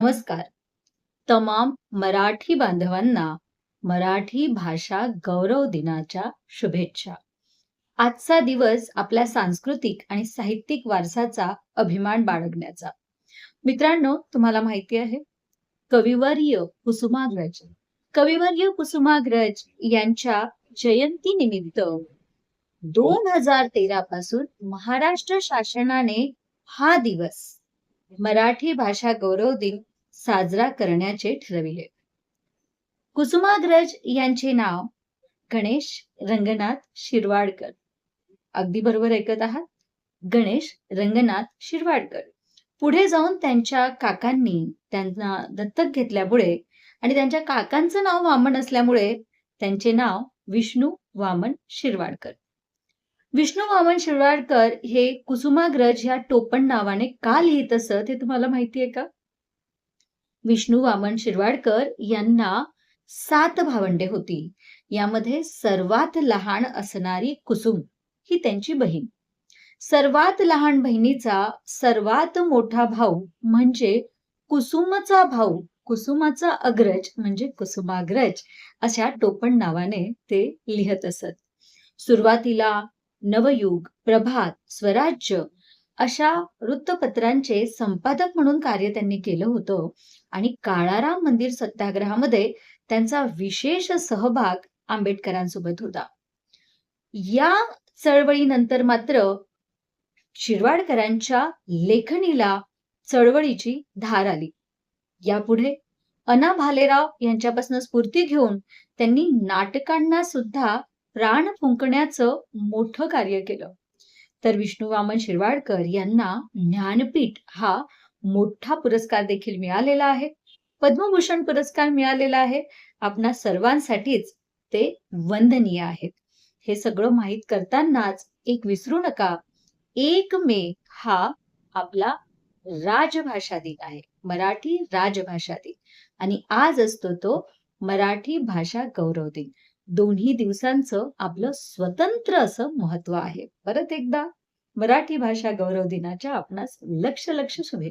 नमस्कार. तमाम मराठी बांधवांना मराठी भाषा गौरव दिनाच्या शुभेच्छा. आजचा दिवस आपल्या सांस्कृतिक आणि साहित्यिक वारसाचा अभिमान बाळगण्याचा. मित्रांनो तुम्हाला माहिती आहे कविवर्य कुसुमाग्रज. कविवर्य कुसुमाग्रज यांच्या जयंती निमित्त दोन हजार तेरा पासून महाराष्ट्र शासनाने हा दिवस मराठी भाषा गौरव दिन साजरा करण्याचे ठरविले. कुसुमाग्रज यांचे नाव गणेश रंगनाथ शिरवाडकर. अगदी बरोबर ऐकत आहात? गणेश रंगनाथ शिरवाडकर. पुढे जाऊन त्यांच्या काकांनी त्यांना दत्तक घेतल्यामुळे आणि त्यांच्या काकांचं नाव वामन असल्यामुळे त्यांचे नाव विष्णू वामन शिरवाडकर. विष्णू वामन शिरवाडकर हे कुसुमाग्रज ह्या टोपण नावाने का लिहित असत हे तुम्हाला माहितीये का? विष्णू वामन शिरवाडकर यांना सात भावंडे होती. यामध्ये सर्वात लहान असणारी कुसुम ही त्यांची बहीण. सर्वात लहान बहिणीचा सर्वात मोठा भाऊ म्हणजे कुसुमचा भाऊ कुसुमाचा अग्रज म्हणजे कुसुमाग्रज अशा टोपण नावाने ते लिहत असत. सुरुवातीला नवयुग प्रभात स्वराज्य अशा वृत्तपत्रांचे संपादक म्हणून कार्य त्यांनी केलं होतं. आणि काळाराम मंदिर सत्याग्रहामध्ये त्यांचा विशेष सहभाग आंबेडकरांसोबत होता. या चळवळीनंतर मात्र शिरवाडकरांच्या लेखणीला चळवळीची धार आली. यापुढे अना भालेराव यांच्यापासून स्फूर्ती घेऊन त्यांनी नाटकांना सुद्धा प्राण फुंकण्याचं मोठं कार्य केलं. तर विष्णू वामन शिरवाडकर यांना ज्ञानपीठ हा मोठा पुरस्कार देखील मिळालेला आहे. पद्मभूषण पुरस्कार मिळालेला आहे. आपणा सर्वांसाठीच ते वंदनीय आहेत. हे सगळं माहीत करतानाच एक विसरू नका एक मे हा आपला राजभाषा दिन आहे. मराठी राजभाषा दिन. आणि आज असतो तो मराठी भाषा गौरव दिन. दोन्ही दिवसांचं आपलं स्वतंत्र असं महत्त्व आहे. परत एकदा मराठी भाषा गौरव दिनाच्या आपणास लक्ष लक्ष शुभेच्छा.